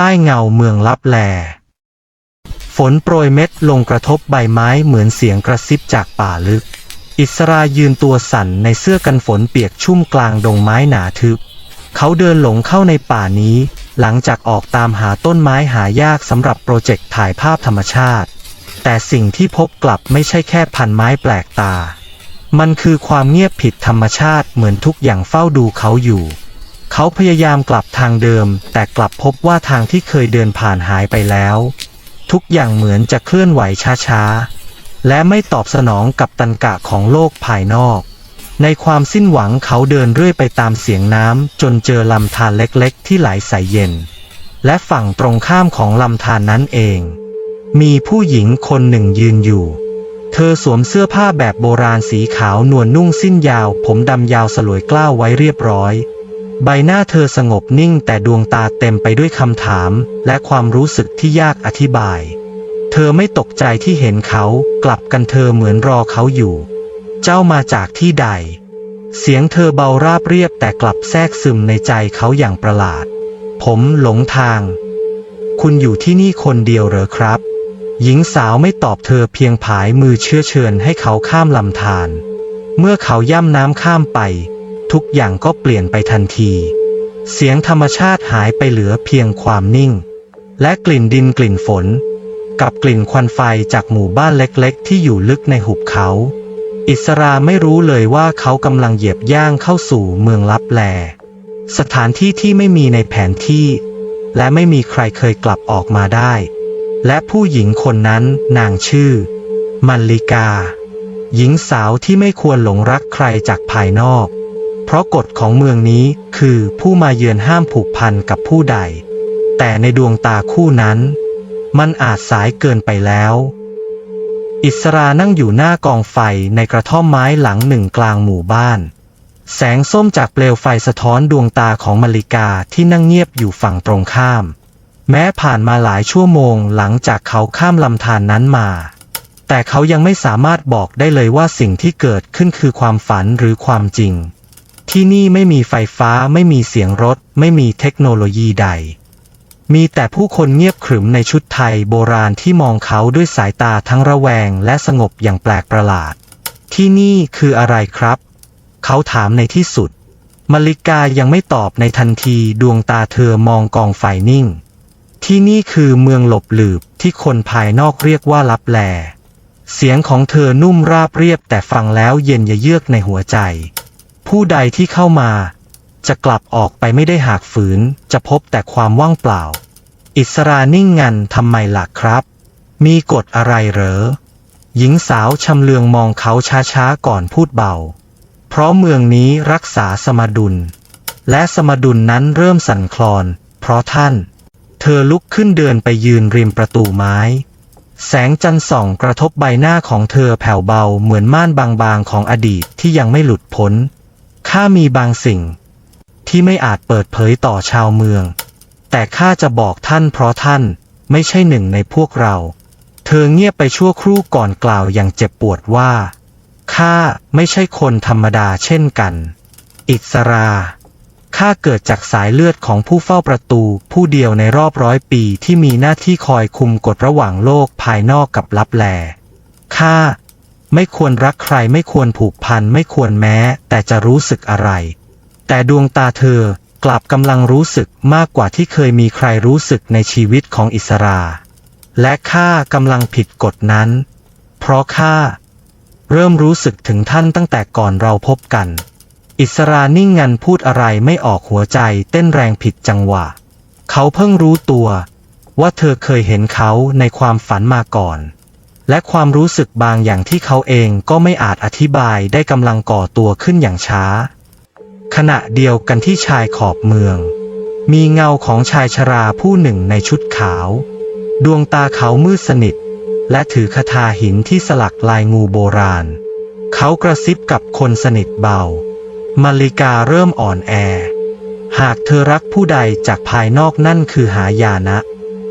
ใต้เงาเมืองลับแล ฝนโปรยเม็ดลงกระทบใบไม้เหมือนเสียงกระซิบจากป่าลึก อิสรายืนตัวสั่นในเสื้อกันฝนเปียกชุ่มกลางดงไม้หนาทึบ เขาเดินหลงเข้าในป่านี้ หลังจากออกตามหาต้นไม้หายากสำหรับโปรเจกต์ถ่ายภาพธรรมชาติ แต่สิ่งที่พบกลับไม่ใช่แค่พันไม้แปลกตา มันคือความเงียบผิดธรรมชาติเหมือนทุกอย่างเฝ้าดูเขาอยู่ เขาพยายามกลับทางเดิม แต่กลับพบว่าทางที่เคยเดินผ่านหายไปแล้ว ทุกอย่างเหมือนจะเคลื่อนไหวช้าๆ และไม่ตอบสนองกับตันกะของโลกภายนอก ในความสิ้นหวังเขาเดินเรื่อยไปตามเสียงน้ำจนเจอลำธารเล็กๆ ที่ไหลใสเย็น และฝั่งตรงข้ามของลำธารนนั้นเอง มีผู้หญิงคนหนึ่งยืนอยู่เธอสวมเสื้อผ้าแบบโบราณสีขาวนวลนุ่งสิ้นยาว ผมดำยาวสลวยกล้าวไว้เรียบร้อย ใบหน้าเธอสงบนิ่งแต่ดวงตาเต็มไปด้วยคำถาม และความรู้สึกที่ยากอธิบาย เธอไม่ตกใจที่เห็นเขากลับกันเธอเหมือนรอเขาอยู่ เจ้ามาจากที่ใด เสียงเธอเบาราบเรียบแต่กลับแทรกซึมในใจเขาอย่างประหลาด ผมหลงทาง คุณอยู่ที่นี่คนเดียวเหรอครับ หญิงสาวไม่ตอบเธอเพียงผายมือเชื่อเชิญให้เขาข้ามลำธารเมื่อเขาย่ำน้ำข้ามไป ทุกอย่างก็เปลี่ยนไปทันที เสียงธรรมชาติหายไปเหลือเพียงความนิ่ง และกลิ่นดินกลิ่นฝน กับกลิ่นควันไฟจากหมู่บ้านเล็กๆ ที่อยู่ลึกในหุบเขา อิสราไม่รู้เลยว่าเขากำลังเหยียบย่างเข้าสู่เมืองลับแล สถานที่ที่ไม่มีในแผนที่ และไม่มีใครเคยกลับออกมาได้ และผู้หญิงคนนั้นนางชื่อ มัลลิกา หญิงสาวที่ไม่ควรหลงรักใครจากภายนอก เพราะกฎของเมืองนี้คือผู้มาเยือนห้ามผูกพันกับผู้ใด แต่ในดวงตาคู่นั้น มันอาจสายเกินไปแล้ว อิสรานั่งอยู่หน้ากองไฟในกระท่อมไม้หลังหนึ่งกลางหมู่บ้าน แสงส้มจากเปลวไฟสะท้อนดวงตาของมาริกาที่นั่งเงียบอยู่ฝั่งตรงข้าม แม้ผ่านมาหลายชั่วโมงหลังจากเขาข้ามลำธารนนั้นมาแต่เขายังไม่สามารถบอกได้เลยว่าสิ่งที่เกิดขึ้นคือความฝันหรือความจริง ที่นี่ไม่มีไฟฟ้าไม่มีเสียงรถ ไม่มีเทคโนโลยีใด มีแต่ผู้คนเงียบขรึมในชุดไทยโบราณที่มองเขาด้วยสายตาทั้งระแวงและสงบอย่างแปลกประหลาด ที่นี่คืออะไรครับ เขาถามในที่สุดมาริกายังไม่ตอบในทันทีดวงตาเธอมองกองไฟนิ่ง ที่นี่คือเมืองหลบหลืบที่คนภายนอกเรียกว่าลับแล เสียงของเธอนุ่มราบเรียบแต่ฟังแล้วเย็นยะเยือกในหัวใจ ผู้ใดที่เข้ามา จะกลับออกไปไม่ได้หากฝืน จะพบแต่ความว่างเปล่า อิสรานิ่งงันทำไมล่ะครับ มีกฎอะไรเหรอ หญิงสาวชำเลืองมองเขาช้าๆก่อนพูดเบา เพราะเมืองนี้รักษาสมดุล และสมดุลนั้นเริ่มสั่นคลอน เพราะท่าน เธอลุกขึ้นเดินไปยืนริมประตูไม้แสงจันทร์ส่องกระทบใบหน้าของเธอแผ่วเบาเหมือนม่านบางๆของอดีตที่ยังไม่หลุดพ้น ข้ามีบางสิ่ง ที่ไม่อาจเปิดเผยต่อชาวเมือง แต่ข้าจะบอกท่านเพราะท่านไม่ใช่หนึ่งในพวกเรา เธอเงียบไปชั่วครู่ก่อนกล่าวอย่างเจ็บปวดว่า ข้าไม่ใช่คนธรรมดาเช่นกัน อิสราข้าเกิดจากสายเลือดของผู้เฝ้าประตูผู้เดียวในรอบร้อยปีที่มีหน้าที่คอยคุมกฎระหว่างโลกภายนอกกับลับแล ข้า ไม่ควรรักใครไม่ควรผูกพันไม่ควรแม้ แต่จะรู้สึกอะไร แต่ดวงตาเธอกลับกำลังรู้สึกมากกว่าที่เคยมีใครรู้สึกในชีวิตของอิสรา และข้ากำลังผิดกฎนั้น เพราะข้าเริ่มรู้สึกถึงท่านตั้งแต่ก่อนเราพบกัน อิสรานิ่งงันพูดอะไรไม่ออกหัวใจเต้นแรงผิดจังหวะ เขาเพิ่งรู้ตัว ว่าเธอเคยเห็นเขาในความฝันมาก่อน และความรู้สึกบางอย่างที่เขาเองก็ไม่อาจอธิบายได้กำลังก่อตัวขึ้นอย่างช้า ขณะเดียวกันที่ชายขอบเมือง มีเงาของชายชราผู้หนึ่งในชุดขาว ดวงตาเขามืดสนิท และถือคาถาหินที่สลักลายงูโบราณ เขากระซิบกับคนสนิทเบา มาริกาเริ่มอ่อนแอ หากเธอรักผู้ใดจากภายนอกนั่นคือหายานะ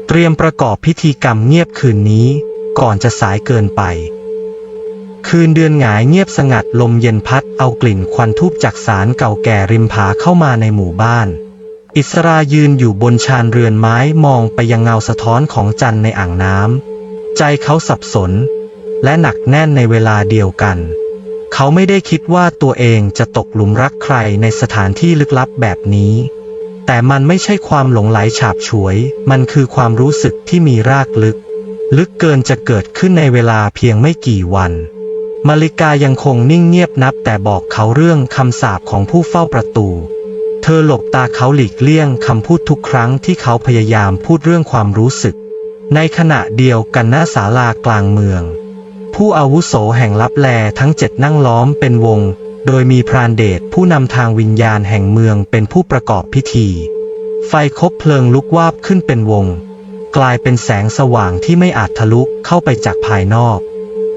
เตรียมประกอบพิธีกรรมเงียบคืนนี้ ก่อนจะสายเกินไป คืนเดือนหงายเงียบสงัดลมเย็นพัดเอากลิ่นควันทูบจากสารเก่าแก่ริมผาเข้ามาในหมู่บ้าน อิสรายืนอยู่บนชานเรือนไม้มองไปยังเงาสะท้อนของจันทร์ในอ่างน้ำใจเขาสับสน และหนักแน่นในเวลาเดียวกัน เขาไม่ได้คิดว่าตัวเองจะตกหลุมรักใครในสถานที่ลึกลับแบบนี้แต่มันไม่ใช่ความหลงไหลฉาบฉวย มันคือความรู้สึกที่มีรากลึก ลึกเกินจะเกิดขึ้นในเวลาเพียงไม่กี่วันมาริกายังคงนิ่งเงียบนับแต่บอกเขาเรื่องคำสาปของผู้เฝ้าประตู เธอหลบตาเขาหลีกเลี่ยงคำพูดทุกครั้งที่เขาพยายามพูดเรื่องความรู้สึก ในขณะเดียวกันหน้าศาลากลางเมือง ผู้อาวุโสแห่งลับแลทั้งเจ็ดนั่งล้อมเป็นวง โดยมีพรานเดชผู้นำทางวิญญาณแห่งเมืองเป็นผู้ประกอบพิธี ไฟคบเพลิงลุกวาบขึ้นเป็นวง กลายเป็นแสงสว่างที่ไม่อาจทะลุเข้าไปจากภายนอก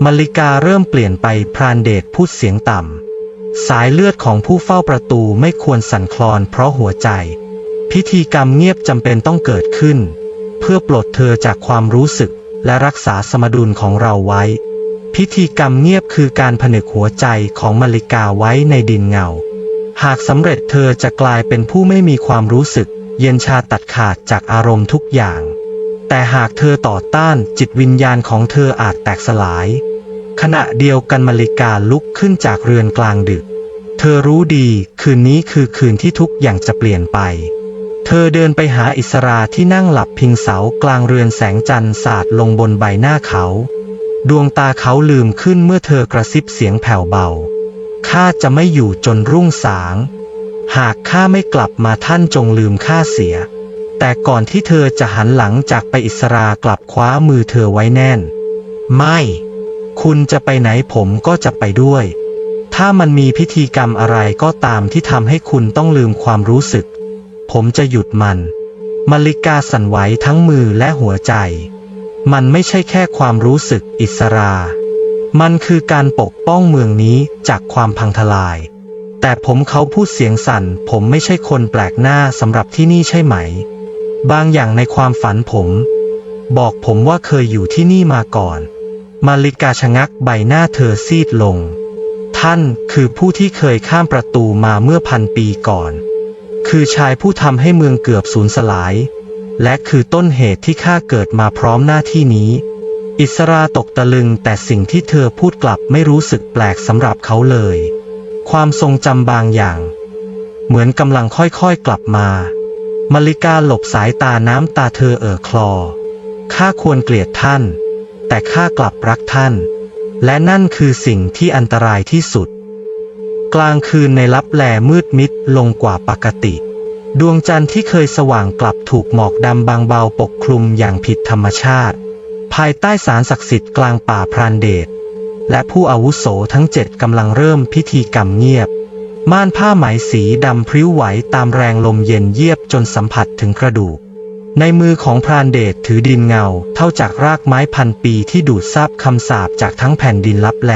มาริกาเริ่มเปลี่ยนไปพรานเดชพูดเสียงต่ำ สายเลือดของผู้เฝ้าประตูไม่ควรสั่นคลอนเพราะหัวใจ พิธีกรรมเงียบจำเป็นต้องเกิดขึ้น เพื่อปลดเธอจากความรู้สึกและรักษาสมดุลของเราไว้ พิธีกรรมเงียบคือการผนึกหัวใจของมาริกาไว้ในดินเงา หากสำเร็จเธอจะกลายเป็นผู้ไม่มีความรู้สึก เย็นชาตัดขาดจากอารมณ์ทุกอย่าง แต่หากเธอต่อต้านจิตวิญญาณของเธออาจแตกสลาย ขณะเดียวกันมาริกาลุกขึ้นจากเรือนกลางดึก เธอรู้ดีคืนนี้คือคืนที่ทุกอย่างจะเปลี่ยนไป เธอเดินไปหาอิสราที่นั่งหลับพิงเสากลางเรือนแสงจันทร์สาดลงบนใบหน้าเขา ดวงตาเขาลืมขึ้นเมื่อเธอกระซิบเสียงแผ่วเบา ข้าจะไม่อยู่จนรุ่งสาง หากข้าไม่กลับมาท่านจงลืมข้าเสีย แต่ก่อนที่เธอจะหันหลังจากไปอิสรากลับคว้ามือเธอไว้แน่น ไม่ คุณจะไปไหนผมก็จะไปด้วย ถ้ามันมีพิธีกรรมอะไรก็ตามที่ทำให้คุณต้องลืมความรู้สึก ผมจะหยุดมัน มาริกาสั่นไหวทั้งมือและหัวใจ มันไม่ใช่แค่ความรู้สึกอิสรา มันคือการปกป้องเมืองนี้จากความพังทลาย แต่ผมเขาพูดเสียงสั่น ผมไม่ใช่คนแปลกหน้าสำหรับที่นี่ใช่ไหม บางอย่างในความฝันผม บอกผมว่าเคยอยู่ที่นี่มาก่อน มาริกาชะงักใบหน้าเธอซีดลง ท่านคือผู้ที่เคยข้ามประตูมาเมื่อพันปีก่อน คือชายผู้ทำให้เมืองเกือบสูญสลาย และคือต้นเหตุที่ข้าเกิดมาพร้อมหน้าที่นี้ อิสราตกตะลึงแต่สิ่งที่เธอพูดกลับไม่รู้สึกแปลกสำหรับเขาเลย ความทรงจำบางอย่าง เหมือนกำลังค่อยๆกลับมา มาริกาหลบสายตาน้ำตาเธอเอ่อคลอ ข้าควรเกลียดท่าน แต่ข้ากลับรักท่าน และนั่นคือสิ่งที่อันตรายที่สุด กลางคืนในลับแลมืดมิดลงกว่าปกติ ดวงจันทร์ที่เคยสว่างกลับถูกหมอกดำบางเบาปกคลุมอย่างผิดธรรมชาติ ภายใต้สารศักดิ์สิทธิ์กลางป่าพรานเดชและผู้อาวุโสทั้งเจ็ดกำลังเริ่มพิธีกรรมเงียบ ม่านผ้าไหมสีดำพริ้วไหวตามแรงลมเย็นเยียบ จนสัมผัสถึงกระดูก ในมือของพรานเดชถือดินเงาเท่าจากรากไม้พันปีที่ดูดซับคำสาปจากทั้งแผ่นดินลับแล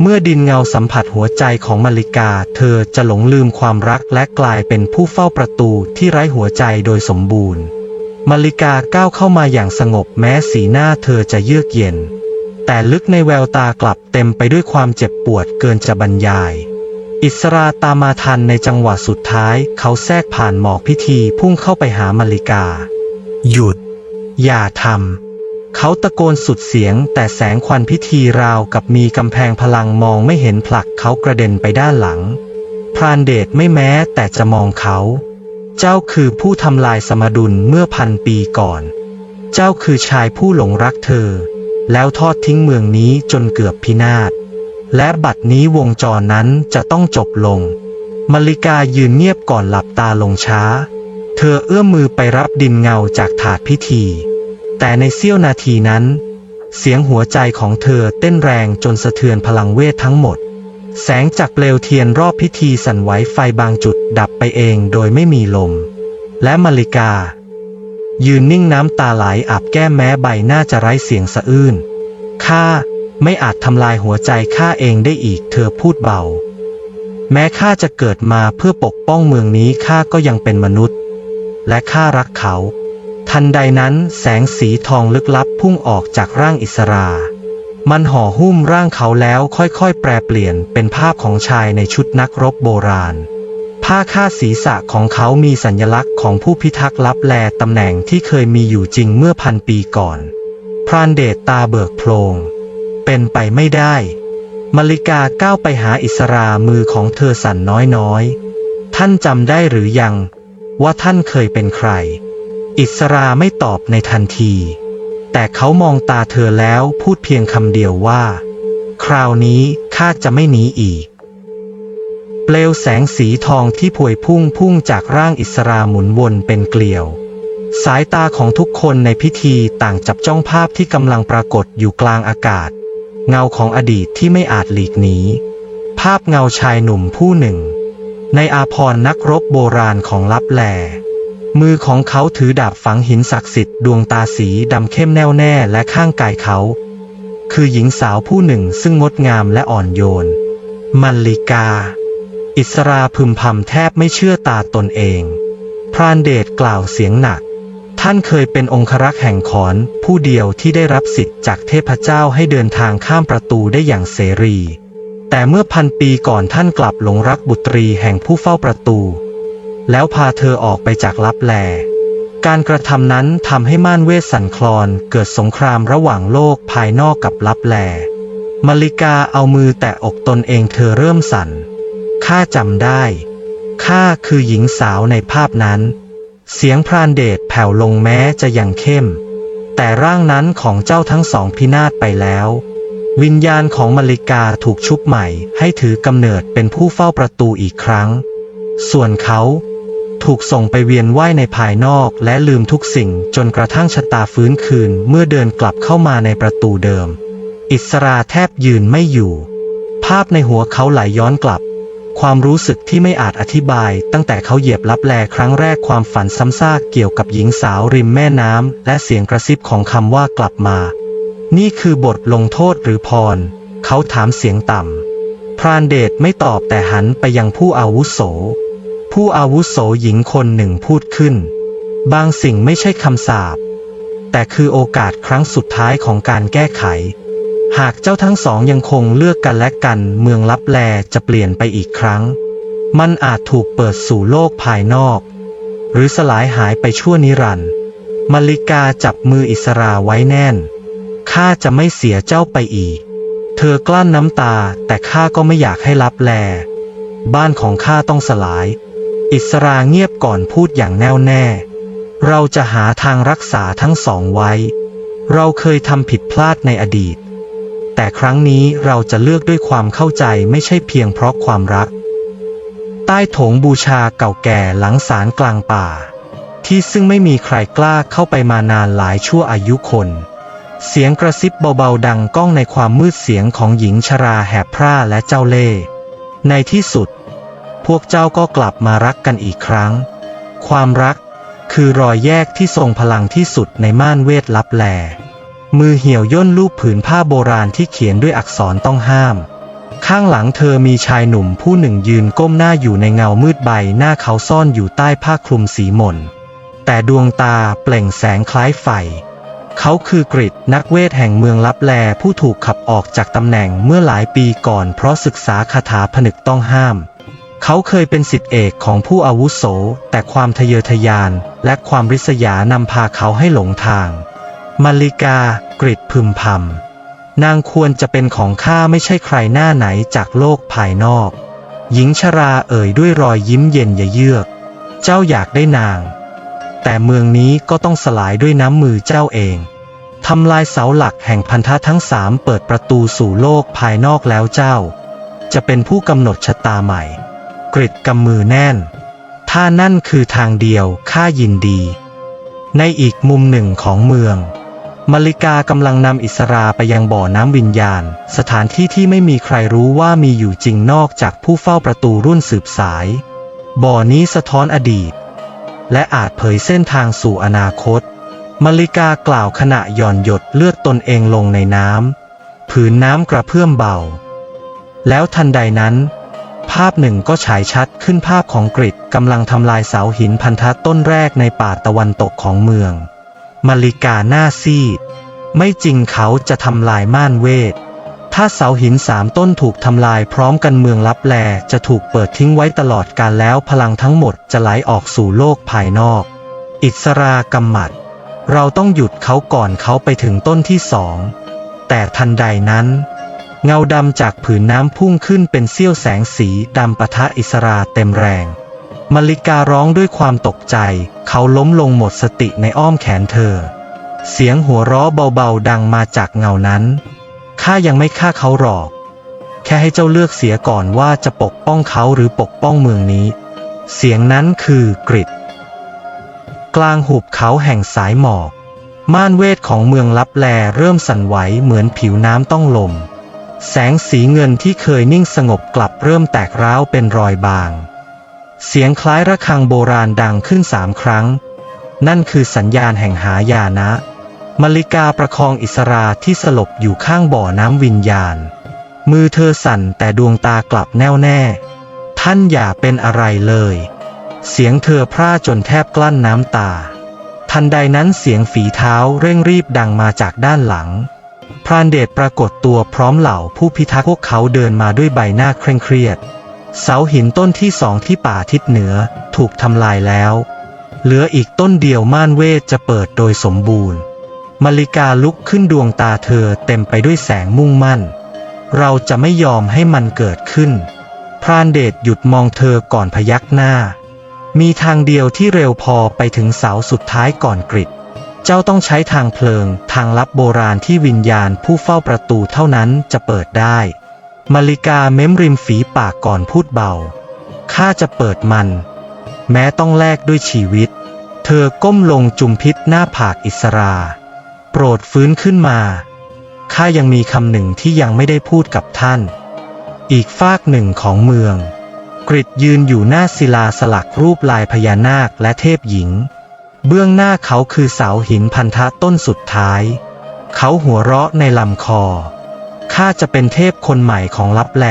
เมื่อดินเงาสัมผัสหัวใจของมาริกา เธอจะหลงลืมความรักและกลายเป็นผู้เฝ้าประตูที่ไร้หัวใจโดยสมบูรณ์ มาริกาก้าวเข้ามาอย่างสงบแม้สีหน้าเธอจะเยือกเย็น แต่ลึกในแววตากลับเต็มไปด้วยความเจ็บปวดเกินจะบรรยาย อิสราตามมาทันในจังหวะสุดท้าย เขาแทรกผ่านหมอกพิธีพุ่งเข้าไปหามาริกา หยุด อย่าทำ เขาตะโกนสุดเสียง แต่แสงควันพิธีราวกับมีกำแพงพลังมองไม่เห็นผลักเขากระเด็นไปด้านหลัง พรานเดชไม่แม้แต่จะมองเขา เจ้าคือผู้ทำลายสมดุลเมื่อพันปีก่อน เจ้าคือชายผู้หลงรักเธอ แล้วทอดทิ้งเมืองนี้จนเกือบพินาศ และบัดนี้วงจรนั้นจะต้องจบลงมาริกายืนเงียบก่อนหลับตาลงช้า เธอเอื้อมมือไปรับดินเงาจากถาดพิธี แต่ในเสี้ยวนาทีนั้น เสียงหัวใจของเธอเต้นแรงจนสะเทือนพลังเวททั้งหมด แสงจากเปลวเทียนรอบพิธีสั่นไหวไฟบางจุดดับไปเองโดยไม่มีลม และมาริกา ยืนนิ่งน้ำตาไหลอาบแก้มแม้ใบหน้าจะไร้เสียงสะอื้นข้า ไม่อาจทำลายหัวใจข้าเองได้อีกเธอพูดเบา แม้ข้าจะเกิดมาเพื่อปกป้องเมืองนี้ข้าก็ยังเป็นมนุษย์ และข้ารักเขา ทันใดนั้นแสงสีทองลึกลับพุ่งออกจากร่างอิสรา มันห่อหุ้มร่างเขาแล้วค่อยๆ แปรเปลี่ยนเป็นภาพของชายในชุดนักรบโบราณผ้าคาดศีรษะของเขามีสัญลักษณ์ของผู้พิทักษ์ลับแลตำแหน่งที่เคยมีอยู่จริงเมื่อพันปีก่อน พรานเดชตาเบิกโพลง เป็นไปไม่ได้ มาริกาก้าวไปหาอิสรามือของเธอสั่นน้อยๆ ท่านจำได้หรือยัง ว่าท่านเคยเป็นใคร อิสราไม่ตอบในทันที แต่เขามองตาเธอแล้วพูดเพียงคำเดียวว่า คราวนี้ข้าจะไม่หนีอีก เปลวแสงสีทองที่พวยพุ่งพุ่งจากร่างอิสราหมุนวนเป็นเกลียวสายตาของทุกคนในพิธีต่างจับจ้องภาพที่กำลังปรากฏอยู่กลางอากาศ เงาของอดีตที่ไม่อาจหลีกหนีภาพเงาชายหนุ่มผู้หนึ่ง ในอาพรนักรบโบราณของลับแล มือของเขาถือดาบฝังหินศักดิ์สิทธิ์ดวงตาสีดำเข้มแน่วแน่และข้างกายเขา คือหญิงสาวผู้หนึ่งซึ่งงดงามและอ่อนโยน มัลลิกา อิสราพึมพำแทบไม่เชื่อตาตนเอง พรานเดชกล่าวเสียงหนัก ท่านเคยเป็นองครักษ์แห่งขอน ผู้เดียวที่ได้รับสิทธิ์จากเทพเจ้าให้เดินทางข้ามประตูได้อย่างเสรี แต่เมื่อพันปีก่อนท่านกลับหลงรักบุตรีแห่งผู้เฝ้าประตู แล้วพาเธอออกไปจากลับแล การกระทำนั้นทำให้ม่านเวทสั่นคลอนเกิดสงครามระหว่างโลกภายนอกกับลับแลมาริกาเอามือแตะอกตนเองเธอเริ่มสั่นข้าจำได้ข้าคือหญิงสาวในภาพนั้น เสียงพรานเดชแผ่วลงแม้จะยังเข้ม แต่ร่างนั้นของเจ้าทั้งสองพินาศไปแล้ว วิญญาณของมาริกาถูกชุบใหม่ให้ถือกำเนิดเป็นผู้เฝ้าประตูอีกครั้ง ส่วนเขาถูกส่งไปเวียนว่ายในภายนอกและลืมทุกสิ่งจนกระทั่งชะตาฟื้นคืนเมื่อเดินกลับเข้ามาในประตูเดิม อิสราแทบยืนไม่อยู่ ภาพในหัวเขาไหลย้อนกลับ ความรู้สึกที่ไม่อาจอธิบาย ตั้งแต่เขาเหยียบลับแลครั้งแรกความฝันซ้ำซากเกี่ยวกับหญิงสาวริมแม่น้ำและเสียงกระซิบของคำว่ากลับมา นี่คือบทลงโทษหรือพร เขาถามเสียงต่ำ พรานเดชไม่ตอบแต่หันไปยังผู้อาวุโส ผู้อาวุโสหญิงคนหนึ่งพูดขึ้น บางสิ่งไม่ใช่คำสาปแต่คือโอกาสครั้งสุดท้ายของการแก้ไข หากเจ้าทั้งสองยังคงเลือกกันและกัน เมืองลับแลจะเปลี่ยนไปอีกครั้ง มันอาจถูกเปิดสู่โลกภายนอก หรือสลายหายไปชั่วนิรันดร์มาริกาจับมืออิสราไว้แน่น ข้าจะไม่เสียเจ้าไปอีก เธอกลั้นน้ำตาแต่ข้าก็ไม่อยากให้ลับแล บ้านของข้าต้องสลาย อิสราเงียบก่อนพูดอย่างแน่วแน่ เราจะหาทางรักษาทั้งสองไว้ เราเคยทำผิดพลาดในอดีต แต่ครั้งนี้เราจะเลือกด้วยความเข้าใจไม่ใช่เพียงเพราะความรัก ใต้โถงบูชาเก่าแก่หลังศาลกลางป่า ที่ซึ่งไม่มีใครกล้าเข้าไปมานานหลายชั่วอายุคน เสียงกระซิบเบาๆดังก้องในความมืดเสียงของหญิงชราแหบพร่าและเจ้าเล่ห์ในที่สุด พวกเจ้าก็กลับมารักกันอีกครั้ง ความรักคือรอยแยกที่ทรงพลังที่สุดในม่านเวทลับแล มือเหี่ยวย่นลูบผืนผ้าโบราณที่เขียนด้วยอักษรต้องห้าม ข้างหลังเธอมีชายหนุ่มผู้หนึ่งยืนก้มหน้าอยู่ในเงามืดใบหน้าเขาซ่อนอยู่ใต้ผ้าคลุมสีหม่น แต่ดวงตาเปล่งแสงคล้ายไฟ เขาคือกริดนักเวทแห่งเมืองลับแลผู้ถูกขับออกจากตำแหน่งเมื่อหลายปีก่อนเพราะศึกษาคาถาผนึกต้องห้ามเขาเคยเป็นสิทธิเอกของผู้อาวุโส แต่ความทะเยอทะยาน และความริษยานำพาเขาให้หลงทาง มาริกากริดพึมพำนางควรจะเป็นของข้าไม่ใช่ใครหน้าไหนจากโลกภายนอก หญิงชราเอ่ยด้วยรอยยิ้มเย็นยะเยือก เจ้าอยากได้นาง แต่เมืองนี้ก็ต้องสลายด้วยน้ำมือเจ้าเองทำลายเสาหลักแห่งพันธะทั้งสามเปิดประตูสู่โลกภายนอกแล้วเจ้า จะเป็นผู้กำหนดชะตาใหม่ กริดกำมือแน่น ถ้านั่นคือทางเดียวข้ายินดี ในอีกมุมหนึ่งของเมือง มาริกากำลังนำอิสราไปยังบ่อน้ำวิญญาณ สถานที่ที่ไม่มีใครรู้ว่ามีอยู่จริงนอกจากผู้เฝ้าประตูรุ่นสืบสาย บ่อนี้สะท้อนอดีต และอาจเผยเส้นทางสู่อนาคต มาริกากล่าวขณะหย่อนหยดเลือดตนเองลงในน้ำผืนน้ำกระเพื่อมเบา แล้วทันใดนั้น ภาพหนึ่งก็ฉายชัดขึ้นภาพของกริดกำลังทำลายเสาหินพันธะต้นแรกในป่าตะวันตกของเมือง มาริกาหน้าซีด ไม่จริงเขาจะทำลายม่านเวท ถ้าเสาหินสามต้นถูกทำลายพร้อมกันเมืองลับแลจะถูกเปิดทิ้งไว้ตลอดกาลแล้วพลังทั้งหมดจะไหลออกสู่โลกภายนอก อิสรากำมัด เราต้องหยุดเขาก่อนเขาไปถึงต้นที่สอง แต่ทันใดนั้น เงาดำจากผืนน้ำพุ่งขึ้นเป็นเสี้ยวแสงสีดำปะทะอิสราเต็มแรง มาริการ้องด้วยความตกใจ เขาล้มลงหมดสติในอ้อมแขนเธอ เสียงหัวเราะเบาๆดังมาจากเงานั้น ข้ายังไม่ฆ่าเขาหรอก แค่ให้เจ้าเลือกเสียก่อนว่าจะปกป้องเขาหรือปกป้องเมืองนี้ เสียงนั้นคือกริดกลางหุบเขาแห่งสายหมอก ม่านเวทของเมืองลับแลเริ่มสั่นไหวเหมือนผิวน้ำต้องลม แสงสีเงินที่เคยนิ่งสงบกลับเริ่มแตกร้าวเป็นรอยบาง เสียงคล้ายระฆังโบราณดังขึ้นสามครั้ง นั่นคือสัญญาณแห่งหายานะมาริกาประคองอิสราที่สลบอยู่ข้างบ่อน้ำวิญญาณ มือเธอสั่นแต่ดวงตากลับแน่วแน่ ท่านอย่าเป็นอะไรเลย เสียงเธอพร่าจนแทบกลั้นน้ำตา ทันใดนั้นเสียงฝีเท้าเร่งรีบดังมาจากด้านหลัง พรานเดชปรากฏตัวพร้อมเหล่าผู้พิทักษ์พวกเขาเดินมาด้วยใบหน้าเคร่งเครียด เสาหินต้นที่สองที่ป่าทิศเหนือถูกทำลายแล้ว เหลืออีกต้นเดียวม่านเวทจะเปิดโดยสมบูรณ์ มาริกาลุกขึ้นดวงตาเธอเต็มไปด้วยแสงมุ่งมั่น เราจะไม่ยอมให้มันเกิดขึ้น พรานเดชหยุดมองเธอก่อนพยักหน้า มีทางเดียวที่เร็วพอไปถึงเสาสุดท้ายก่อนกริดเจ้าต้องใช้ทางเพลิงทางลับโบราณที่วิญญาณผู้เฝ้าประตูเท่านั้นจะเปิดได้ มาริกาเม้มริมฝีปากก่อนพูดเบา ข้าจะเปิดมัน แม้ต้องแลกด้วยชีวิต เธอก้มลงจุมพิษหน้าผากอิสรา โปรดฟื้นขึ้นมา ข้ายังมีคำหนึ่งที่ยังไม่ได้พูดกับท่าน อีกฟากหนึ่งของเมือง กริดยืนอยู่หน้าศิลาสลักรูปลายพญานาคและเทพหญิง เบื้องหน้าเขาคือเสาหินพันธะต้นสุดท้าย เขาหัวเราะในลำคอ ข้าจะเป็นเทพคนใหม่ของลับแล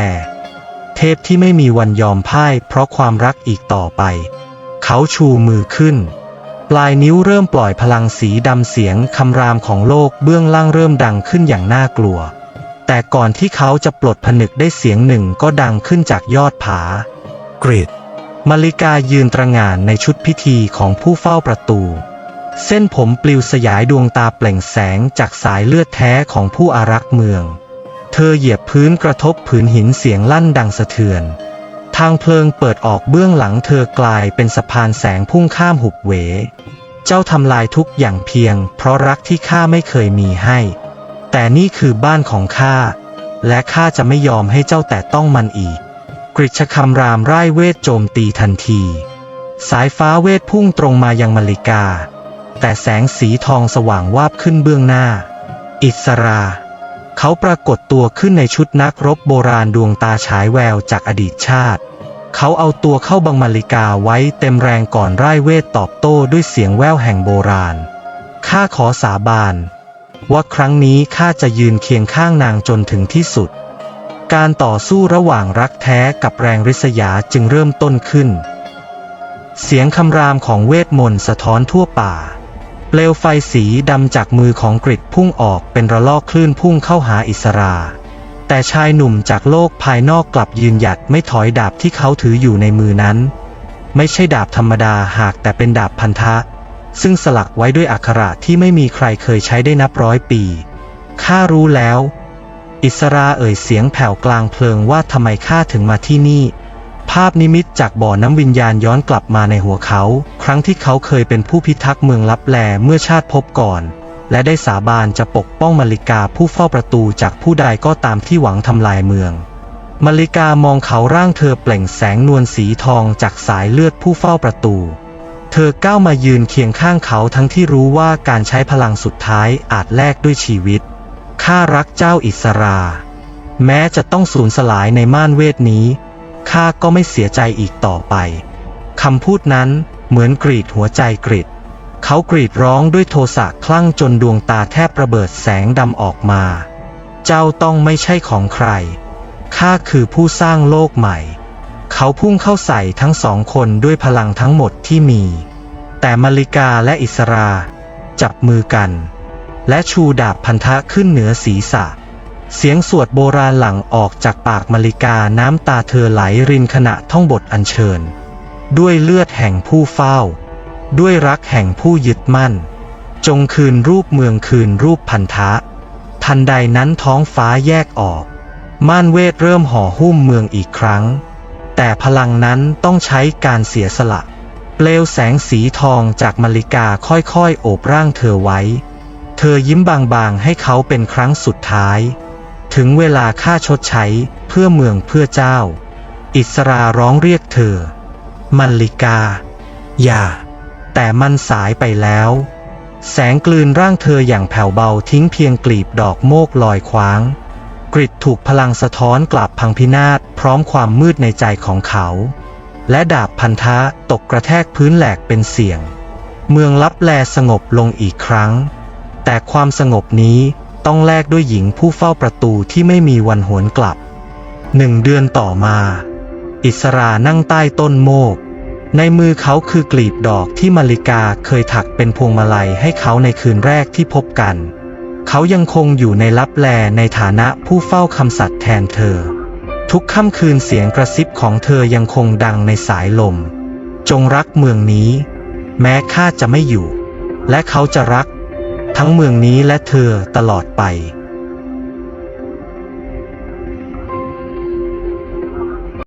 เทพที่ไม่มีวันยอมพ่ายเพราะความรักอีกต่อไป เขาชูมือขึ้น ปลายนิ้วเริ่มปล่อยพลังสีดำเสียงคำรามของโลกเบื้องล่างเริ่มดังขึ้นอย่างน่ากลัว แต่ก่อนที่เขาจะปลดผนึกได้เสียงหนึ่งก็ดังขึ้นจากยอดผา กริดมาริกายืนตระหง่านในชุดพิธีของผู้เฝ้าประตู เส้นผมปลิวสยายดวงตาเปล่งแสงจากสายเลือดแท้ของผู้อารักษ์เมืองเธ อเหยียบพื้นกระทบผืนหินเสียงลั่นดังสะเทือน ทางเพลิงเปิดออกเบื้องหลังเธอกลายเป็นสะพานแสงพุ่งข้ามหุบเหว เจ้าทำลายทุกอย่างเพียง เพราะรักที่ข้าไม่เคยมีให้ แต่นี่คือบ้านของข้า และข้าจะไม่ยอมให้เจ้าแตะต้องมันอีก กริชคำรามไร่ายเวทโจมตีทันที สายฟ้าเวทพุ่งตรงมายังมาริกา แต่แสงสีทองสว่างวาบขึ้นเบื้องหน้า อิสรา เขาปรากฏตัวขึ้นในชุดนักรบโบราณดวงตาฉายแววจากอดีตชาติ เขาเอาตัวเข้าบังมาริกาไว้เต็มแรงก่อนไร่ายเวทตอบโต้ด้วยเสียงแววแห่งโบราณ ข้าขอสาบาน ว่าครั้งนี้ข้าจะยืนเคียงข้างนางจนถึงที่สุด การต่อสู้ระหว่างรักแท้กับแรงริษยาจึงเริ่มต้นขึ้น เสียงคำรามของเวทมนต์สะท้อนทั่วป่า เปลวไฟสีดำจากมือของกริดพุ่งออกเป็นระลอกคลื่นพุ่งเข้าหาอิสรา แต่ชายหนุ่มจากโลกภายนอกกลับยืนหยัดไม่ถอยดาบที่เขาถืออยู่ในมือนั้น ไม่ใช่ดาบธรรมดาหากแต่เป็นดาบพันธะ ซึ่งสลักไว้ด้วยอักขระที่ไม่มีใครเคยใช้ได้นับร้อยปีข้ารู้แล้ว อิสราเอ่ยเสียงแผ่วกลางเพลิงว่าทำไมข้าถึงมาที่นี่ ภาพนิมิตจากบ่อน้ำวิญญาณย้อนกลับมาในหัวเขา ครั้งที่เขาเคยเป็นผู้พิทักษ์เมืองลับแลเมื่อชาติพบก่อน และได้สาบานจะปกป้องมาริกาผู้เฝ้าประตูจากผู้ใดก็ตามที่หวังทำลายเมืองมาริกามองเขาร่างเธอเปล่งแสงนวลสีทองจากสายเลือดผู้เฝ้าประตู เธอก้าวมายืนเคียงข้างเขาทั้งที่รู้ว่าการใช้พลังสุดท้ายอาจแลกด้วยชีวิต ข้ารักเจ้าอิสรา แม้จะต้องสูญสลายในม่านเวทนี้ ข้าก็ไม่เสียใจอีกต่อไปคำพูดนั้นเหมือนกรีดหัวใจกริดเขากรีดร้องด้วยโทสะคลั่งจนดวงตาแทบระเบิดแสงดำออกมา เจ้าต้องไม่ใช่ของใคร ข้าคือผู้สร้างโลกใหม่ เขาพุ่งเข้าใส่ทั้งสองคนด้วยพลังทั้งหมดที่มี แต่มาริกาและอิสรา จับมือกัน และชูดาบพันธะขึ้นเหนือศีรษะ เสียงสวดโบราณหลั่งออกจากปากมาริกาน้ำตาเธอไหลรินขณะท่องบทอัญเชิญ ด้วยเลือดแห่งผู้เฝ้า ด้วยรักแห่งผู้ยึดมั่น จงคืนรูปเมืองคืนรูปพันธะ ทันใดนั้นท้องฟ้าแยกออก ม่านเวทเริ่มห่อหุ้มเมืองอีกครั้ง แต่พลังนั้นต้องใช้การเสียสละ เปลวแสงสีทองจากมาริกาค่อยๆ โอบร่างเธอไว้ เธอยิ้มบางๆให้เขาเป็นครั้งสุดท้าย ถึงเวลาค่าชดใช้เพื่อเมืองเพื่อเจ้า อิสราร้องเรียกเธอ มัลลิกา อย่า แต่มันสายไปแล้ว แสงกลืนร่างเธออย่างแผ่วเบาทิ้งเพียงกลีบดอกโมกลอยคว้าง กริดถูกพลังสะท้อนกลับพังพินาศพร้อมความมืดในใจของเขา และดาบพันธะตกกระแทกพื้นแหลกเป็นเสียง เมืองลับแลสงบลงอีกครั้ง แต่ความสงบนี้ ต้องแลกด้วยหญิงผู้เฝ้าประตูที่ไม่มีวันหวนกลับหนึ่งเดือนต่อมา อิสรานั่งใต้ต้นโมก ในมือเขาคือกลีบดอกที่มาริกาเคยถักเป็นพวงมาลัยให้เขาในคืนแรกที่พบกัน เขายังคงอยู่ในลับแลในฐานะผู้เฝ้าคำสัตย์แทนเธอ ทุกค่ำคืนเสียงกระซิบของเธอยังคงดังในสายลม จงรักเมืองนี้ แม้ข้าจะไม่อยู่ และเขาจะรัก ทั้งเมืองนี้และเธอตลอดไป